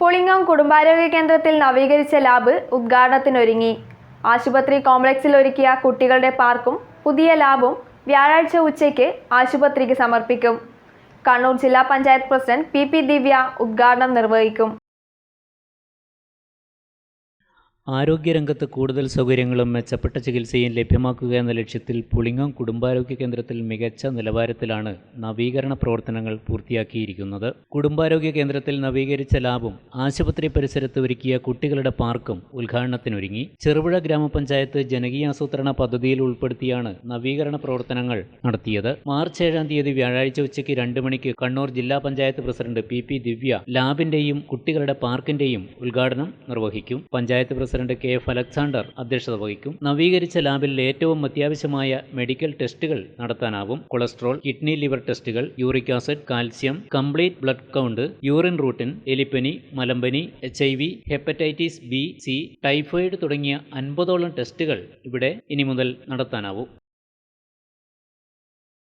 പുളിങ്ങം കുടുംബാരോഗ്യ കേന്ദ്രത്തിൽ നവീകരിച്ച ലാബ് ഉദ്ഘാടനത്തിനൊരുങ്ങി. ആശുപത്രി കോംപ്ലക്സിൽ ഒരുക്കിയ കുട്ടികളുടെ പാർക്കും പുതിയ ലാബും വ്യാഴാഴ്ച ഉച്ചയ്ക്ക് ആശുപത്രിക്ക് സമർപ്പിക്കും. കണ്ണൂർ ജില്ലാ panchayat president P P Divya ഉദ്ഘാടനം നിർവഹിക്കും. ആരോഗ്യരംഗത്ത് കൂടുതൽ സൗകര്യങ്ങളും മെച്ചപ്പെട്ട ചികിത്സയും ലഭ്യമാക്കുക എന്ന ലക്ഷ്യത്തിൽ പുളിങ്ങം കുടുംബാരോഗ്യ കേന്ദ്രത്തിൽ മികച്ച നിലവാരത്തിലാണ് നവീകരണ പ്രവർത്തനങ്ങൾ പൂർത്തിയാക്കിയിരിക്കുന്നത്. കുടുംബാരോഗ്യ കേന്ദ്രത്തിൽ നവീകരിച്ച ലാബും ആശുപത്രി പരിസരത്ത് ഒരുക്കിയ കുട്ടികളുടെ പാർക്കും ഉദ്ഘാടനത്തിനൊരുങ്ങി. ചെറുപുഴ ഗ്രാമപഞ്ചായത്ത് ജനകീയാസൂത്രണ പദ്ധതിയിൽ ഉൾപ്പെടുത്തിയാണ് നവീകരണ പ്രവർത്തനങ്ങൾ നടത്തിയത്. മാർച്ച് ഏഴാം തീയതി വ്യാഴാഴ്ച ഉച്ചയ്ക്ക് രണ്ട് മണിക്ക് കണ്ണൂർ ജില്ലാ panchayat president P P Divya ലാബിന്റെയും കുട്ടികളുടെ പാർക്കിന്റെയും ഉദ്ഘാടനം നിർവഹിക്കും. Panchayat president K F Alexander അധ്യക്ഷത വഹിക്കും. നവീകരിച്ച ലാബിൽ ഏറ്റവും അത്യാവശ്യമായ മെഡിക്കൽ ടെസ്റ്റുകൾ നടത്താനാവും. കൊളസ്ട്രോൾ കിഡ്നി ലിവർ ടെസ്റ്റുകൾ uric acid calcium complete blood count urine routine എലിപ്പനി മലമ്പനി H I V hepatitis B C typhoid തുടങ്ങിയ അൻപതോളം ടെസ്റ്റുകൾ ഇവിടെ ഇനി മുതൽ നടത്താനാവും.